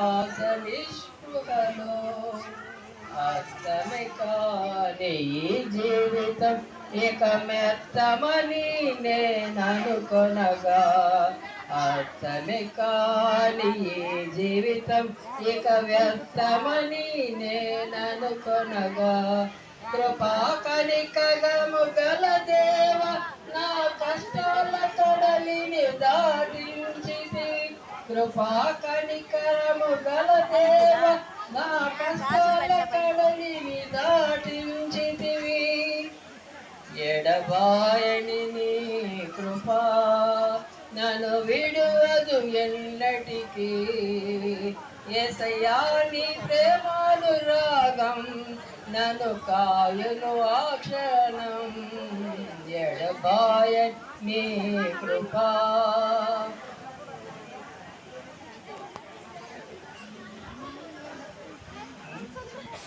ఆశలిష్టులలో అర్థమై కాని ఈ జీవితం ఇక మెత్తమని నేననుకొనగా అర్థమే కాని ఈ జీవితం ఇక వ్యర్థమని నేననుకొనగా కృపా కనికగము గలదే కృపా కనికరము గల దేవ నా కష్టాల కడలిని దాటించితివి ఎడబాయని నీ కృపా నన్ను విడువదు ఎల్లటికీ. ఏసయ్యా నీ ప్రేమాను రాగం నన్ను కాయును ఆక్షణం ఎడబాయ నీ కృపా.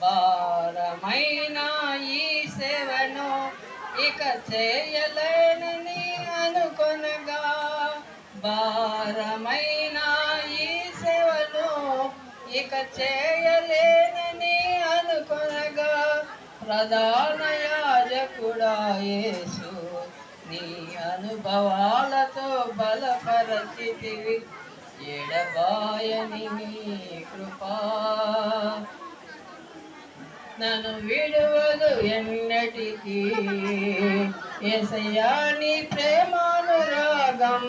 భారమైన ఈ సేవను ఇక చేయలేనని అనుకొనగా. భారమైన ఈ సేవను ఇక చేయలేనని అనుకొనగా. ప్రధాన యాజకుడా యేసు నీ అనుభవాలతో బలపరచితివి. ఎడబాయని నీ కృపా. నన్ను విడువదు ఎన్నటికీ. ఏసయాని ప్రేమానురాగం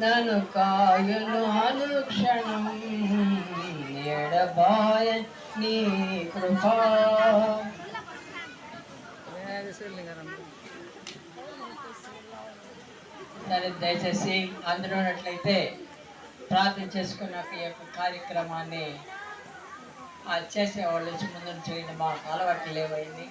నన్ను కాయును అనుక్షణం. ఎడబాయ నీ కృపా. సరే దయచేసి అందులో ఉన్నట్లయితే ప్రార్థన చేసుకున్న ఈ యొక్క కార్యక్రమాన్ని చేసేవాళ్ళు వచ్చి ముందు చేయండి మాకు అలవాట్లు లేవైంది